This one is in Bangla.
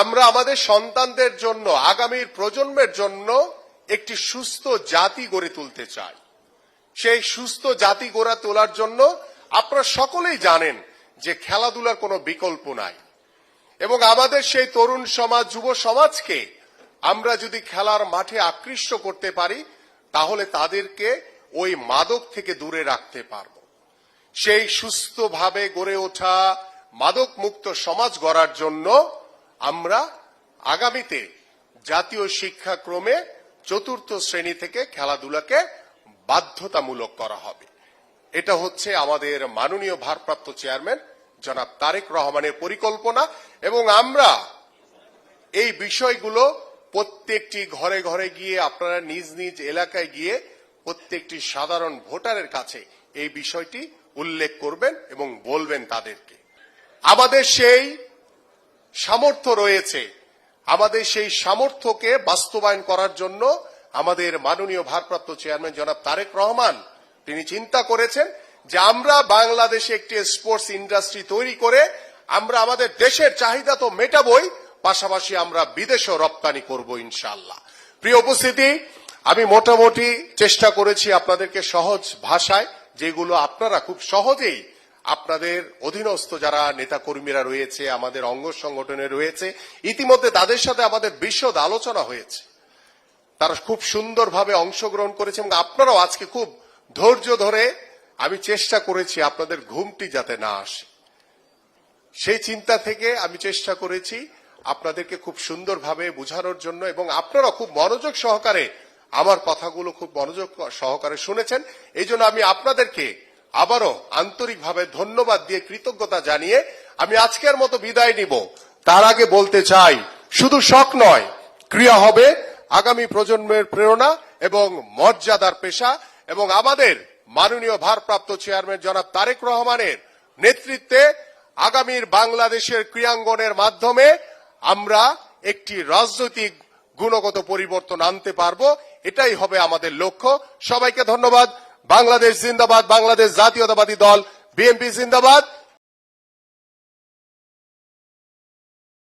আমরা আমাদের সন্তানদের জন্য, আগামীর প্রজন্মের জন্য একটি সুস্থ জাতি গড়ে তুলতে চাই। সেই সুস্থ জাতি গড়ে তোলার জন্য আপনারা সকলেই জানেন যে খেলাধুলার কোনো বিকল্প নাই। এবং আমাদের সেই তরুণ সমাজ, যুব সমাজকে আমরা যদি খেলার মাঠে আকৃষ্ট করতে পারি, তাহলে তাদেরকে ওই মাদক থেকে দূরে রাখতে পারব। সেই সুস্থভাবে গড়ে ওঠা মাদক মুক্ত সমাজ গড়ার জন্য আমরা আগামীতে জাতীয় শিক্ষাক্রমে চতুর্থ শ্রেণি থেকে খেলাধুলাকে বাধ্যতামূলক করা হবে। এটা হচ্ছে আমাদের মাননীয় ভারপ্রাপ্ত চেয়ারম্যান জনাব তারেক রহমানের পরিকল্পনা এবং আমরা এই বিষয়গুলো প্রত্যেকটি ঘরে ঘরে গিয়ে, আপনারা নিজ নিজ এলাকায় গিয়ে প্রত্যেকটি সাধারণ ভোটারের কাছে এই বিষয়টি উল্লেখ করবেন এবং বলবেন তাদেরকে। আমাদের সেই সামর্থ্য রয়েছে। আমাদের সেই সামর্থ্যকে বাস্তবায়ন করার জন্য আমাদের মাননীয় ভারপ্রাপ্ত চেয়ারম্যান জনাব তারেক রহমান, তিনি চিন্তা করেছেন যে আমরা বাংলাদেশে একটি স্পোর্টস ইন্ডাস্ট্রি তৈরি করে আমরা আমাদের দেশের চাহিদা তো মেটাবই, পাশাপাশি আমরা বিদেশেও রপ্তানি করব ইনশাল্লাহ প্রিয় উপস্থিতি, আমি মোটামুটি চেষ্টা করেছি আপনাদেরকে সহজ ভাষায়, যেগুলো আপনারা খুব সহজেই আপনাদের অধীনস্থ যারা নেতাকর্মীরা রয়েছে, আমাদের অঙ্গ সংগঠনে রয়েছে, ইতিমধ্যে তাদের সাথে আমাদের বিশদ আলোচনা হয়েছে। তারা খুব সুন্দরভাবে অংশগ্রহণ করেছে এবং আপনারাও আজকে খুব ধৈর্য ধরে আমি চেষ্টা করেছি আপনাদের ঘুমটি যাতে না আসে। সেই চিন্তা থেকে আমি চেষ্টা করেছি আপনাদেরকে খুব সুন্দরভাবে বোঝানোর জন্য এবং আপনারা খুব মনোযোগ সহকারে আমার কথাগুলো খুব মনোযোগ সহকারে শুনেছেন। এই জন্য আমি আপনাদেরকে আবারও আন্তরিকভাবে ধন্যবাদ দিয়ে কৃতজ্ঞতা জানিয়ে আমি আজকের মতো বিদায় নিব। তার আগে বলতে চাই, শুধু শখ নয়, ক্রিয়া হবে আগামী প্রজন্মের প্রেরণা এবং মর্যাদার পেশা এবং আমাদের মাননীয় ভারপ্রাপ্ত চেয়ারম্যান জনাব তারেক রহমানের নেতৃত্বে আগামীর বাংলাদেশের ক্রীড়াঙ্গনের মাধ্যমে আমরা একটি রাজনৈতিক গুণগত পরিবর্তন আনতে পারব। এটাই হবে আমাদের লক্ষ্য। সবাইকে ধন্যবাদ। বাংলাদেশ জিন্দাবাদ বাংলাদেশ জাতীয়তাবাদী দল বিএনপি জিন্দাবাদ